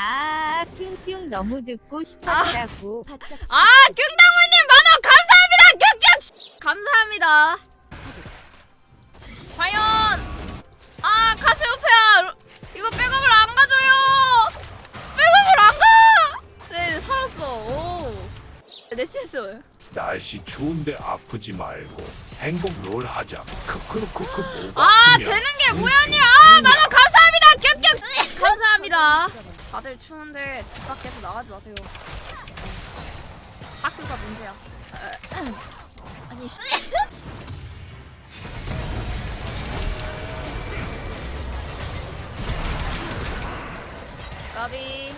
아, 뀨뀨 너무 듣고 싶었다고. 아, 경당무님 만원 감사합니다. 경경 감사합니다. 과연 아 카시오페아 이거 백업을 안 가져요. 백업을 안 가. 네 살았어. 오. 내 실수. 날씨 추운데 아프지 말고 행복 롤 하자. 크크크크 뭐가 아? 되는 게 뭐였니? 아 만원 감사합니다. 경경 감사합니다. 다들 추운데 집 밖에서 나가지 마세요. 학교가 문제야. 아니 씨. 까비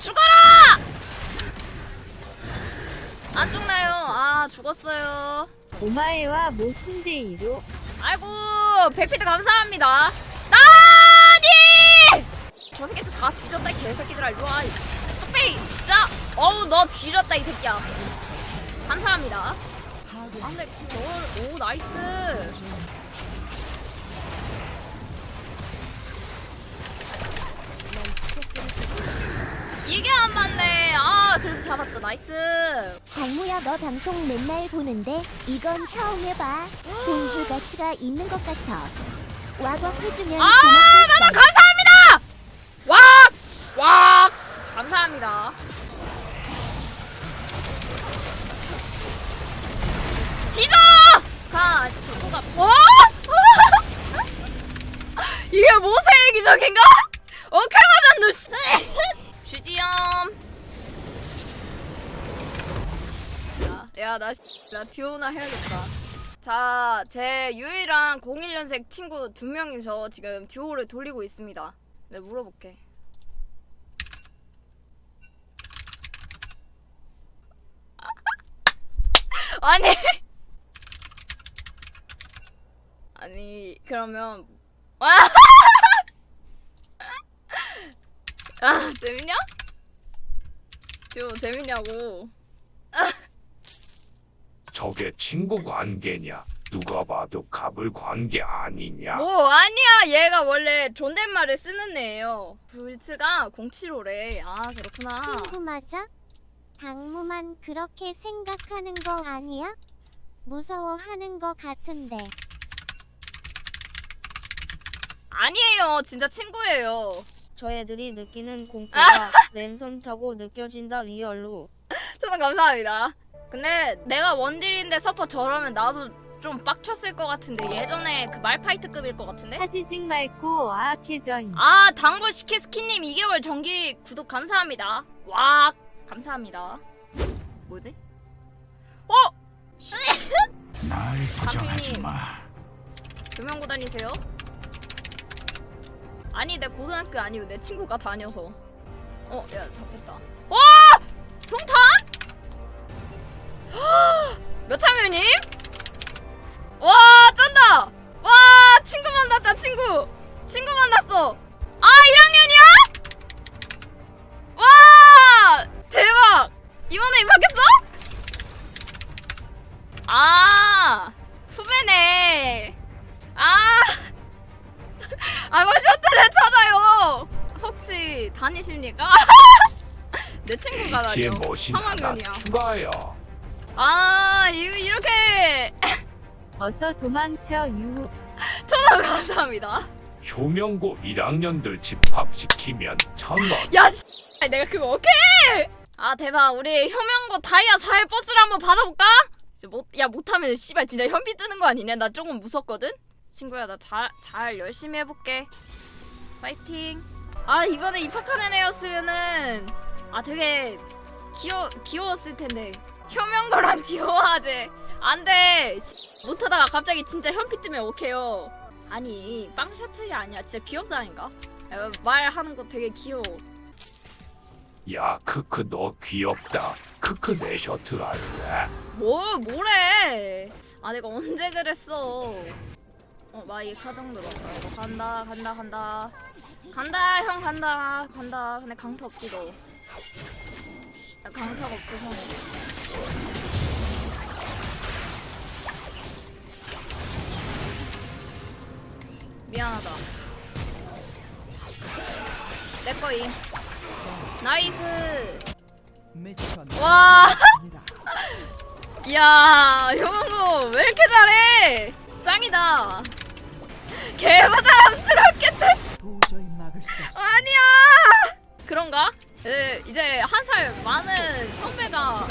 죽어라! 안 죽나요? 아 죽었어요. 오마에와 모신데이로 아이고 백피드 감사합니다. 나니! 저 새끼들 다 뒤졌다 이 개새끼들아 일로 와. 뚝배기 진짜. 어우 너 뒤졌다 이 새끼야. 감사합니다. 아 근데 저오 나이스. 이게 안 맞네. 아 그래도 잡았다 나이스. 강무야 너 방송 맨날 보는데 이건 처음 해봐 돈줄 가치가 있는 것 같아 와광 해주면 아, 만원 감사합니다! 와! 와! 감사합니다. 지져! 가, 친구가, 어? 이게 모세의 기적인가? 오케이 맞았노, 씨. 주지엄. 야, 야, 나, 씨, 나 디오나 해야겠다. 자, 제 유일한 01년생 친구 두 명이서 지금 듀오를 돌리고 있습니다. 네, 물어볼게. 아니. 아니, 그러면 아, 아 재밌냐? 듀오 재밌냐고. 저게 친구 관계냐? 누가 봐도 갑을 관계 아니냐? 뭐 아니야. 얘가 원래 존댓말을 쓰는 애예요. 불츠가 075래. 아 그렇구나. 친구 맞아? 당무만 그렇게 생각하는 거 아니야? 무서워하는 거 같은데. 아니에요. 진짜 친구예요. 저 애들이 느끼는 공포가 랜선 타고 느껴진다 리얼로. 저는 감사합니다 근데 내가 원딜인데 서퍼 저러면 나도 좀 빡쳤을 것 같은데 예전에 그 말파이트급일 것 같은데 사지직 맑고 아악해져인. 아 당불 시키 스키님 2개월 정기 구독 감사합니다 와 감사합니다 뭐지? 어? 날 부정하지 마. 교명고 다니세요? 아니 내 고등학교 아니고 내 친구가 다녀서 어야 잡혔다 와! 송탄? 몇 학년님? 와 쩐다 와 친구 만났다 친구 친구 만났어 아 1학년이야? 와 대박 이번에 입학했어? 아 후배네 아, 아, 뭘 셔틀을 찾아요. 혹시 다니십니까? 내 친구가 다녀. 멋이 하나 3학년이야. 추가요. 아, 이, 이렇게 어서 도망쳐 유. 전화 감사합니다. 효명고 1학년들 집합시키면 천원. 야, 씨, 내가 그거 오케이. 아, 대박. 우리 효명고 다이아 4일 버스를 한번 받아볼까? 못, 야, 못하면 씨발 진짜 현비 뜨는 거 아니냐? 나 조금 무섭거든. 친구야, 나 잘, 잘 열심히 해볼게. 파이팅. 아, 이번에 입학하는 애였으면은 아, 되게 귀여 귀여웠을 텐데. 효명고랑 디오하제. 안 돼. 씨, 못하다가 갑자기 진짜 현피 뜨면 오케이요. 아니, 빵 셔틀이 아니야. 진짜 귀엽다니까. 야, 말하는 거 되게 귀여워. 야 크크 너 귀엽다. 크크 내 셔츠 할래? 뭐 뭐래? 아 내가 언제 그랬어? 어 마이 카정 들어가. 이거 간다 간다 간다 간다 형 간다 간다. 근데 강타 없지 너. 나 강타가 없어서. 미안하다. 내 거임. 나이스. 와. 이야, 형우 왜 이렇게 잘해? 짱이다. 없어. 아니야. 그런가? 에, 이제 한 살 많은 선배가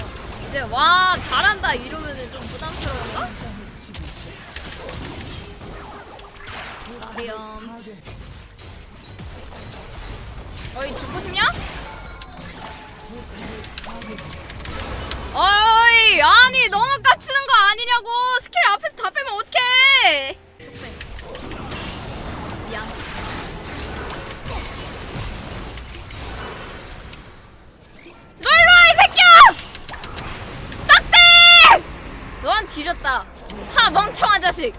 이제 와 잘한다 이러면은 좀 부담스러운가? 아비엄. 어이 죽고 싶냐? 어이 아니 너무 깝치는 거 아니냐고 스킬 앞에서 다 빼면 어떡해 뒤졌다. 하, 멍청한 자식.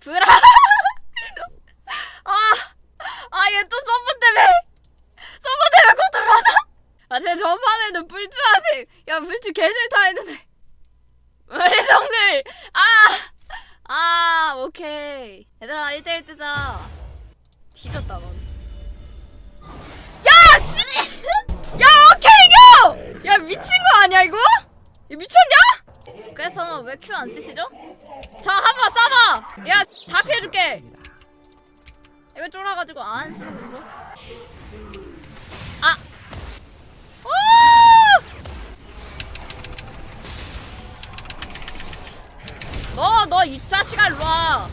브라. 아, 아, 얘 또 서브 때문에. 서브 때문에 고통 많아? 아, 쟤 전판에는 불주하네. 야, 불주 개 싫다 했는데. 우리 정글. 아! 아, 오케이. 얘들아, 1대1 뜨자. 뒤졌다, 넌. 야, 미친 거 아니야, 이거? 이 미쳤냐? 그래서 왜 큐 안 쓰시죠? 자, 한번 쏴봐! 야, 다 피해줄게! 이거 쫄아가지고 안 쓰면서. 아! 오! 너, 너 이 자식아 일로 와.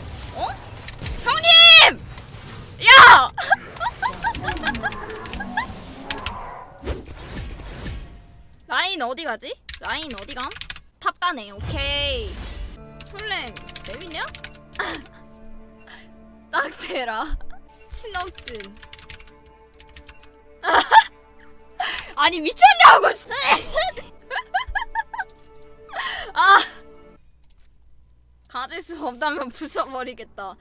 어디 가지? 라인 어디 감? 탑 가네. 오케이. 솔랭 재밌냐? 딱 대라. 신옥진. 아니 미쳤냐고. 씨. 아. 가질 수 없다면 부숴버리겠다.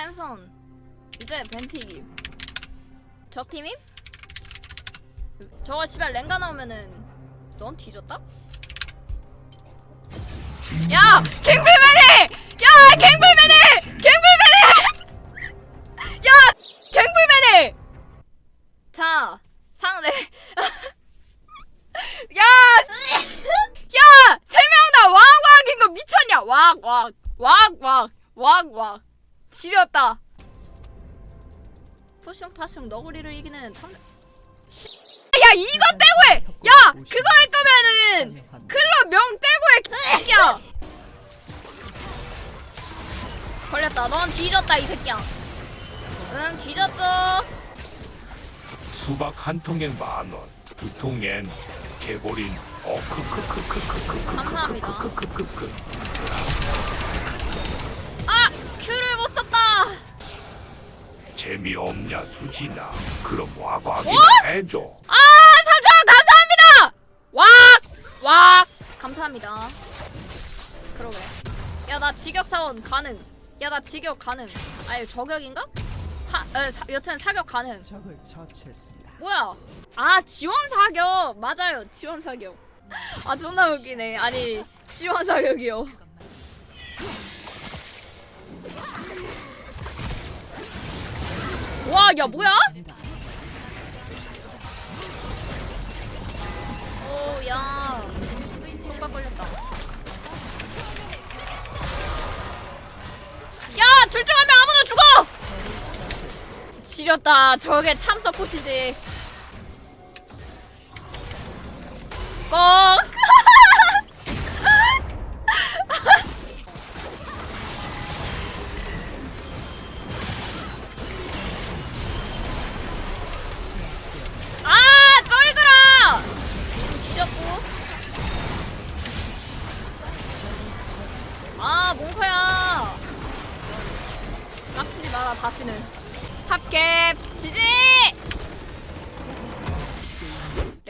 챔선 이제 벤티기 적 팀임? 저거 씨발 랭가 나오면은 넌 뒤졌다? 야! 갱불맨이! 야! 갱불맨이! 갱불맨이! 야! 갱불맨이! 자, 상대. 야! 야! 세 명 다 왕왕인 거 미쳤냐? 왕왕. 왕왕. 왕왕. 지렸다. 푸슝 파슝 너구리를 이기는 탐. 씨, 야 이거 떼고 해. 야 그거 할 거면은 클럽 명 떼고 해. 새끼야. 걸렸다. 넌 뒤졌다 이 새끼야. 응 뒤졌어. 수박 한 통엔 만 원, 두 통엔 개보린 어 크크크크크크크 감사합니다. 크크크크크 아 재미없냐 수진아 그럼 와과기나 뭐? 해줘 아 삼촌 감사합니다. 왁! 왁! 감사합니다. 그러게. 야 나 직역 사원 가능. 야 나 직역 가능. 아니 저격인가? 사, 에, 사 여튼 사격 가능. 적을 처치했습니다. 뭐야? 아 지원 사격 맞아요 지원 사격. 아 존나 웃기네. 아니 지원 사격이요. 와 야 뭐야? 오야 걸렸다. 야둘중한명 아무나 죽어! 지렸다. 저게 참 서포시지. 꼭.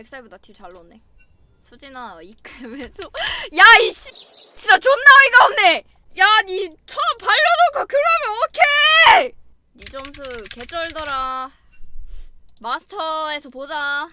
렉사이보다 딜잘 넣었네. 수진아 이크면서 야 이씨 진짜 존나 어이가 없네. 야니 처음 발려놓고 그러면 오케이. 니 점수 개쩔더라. 마스터에서 보자.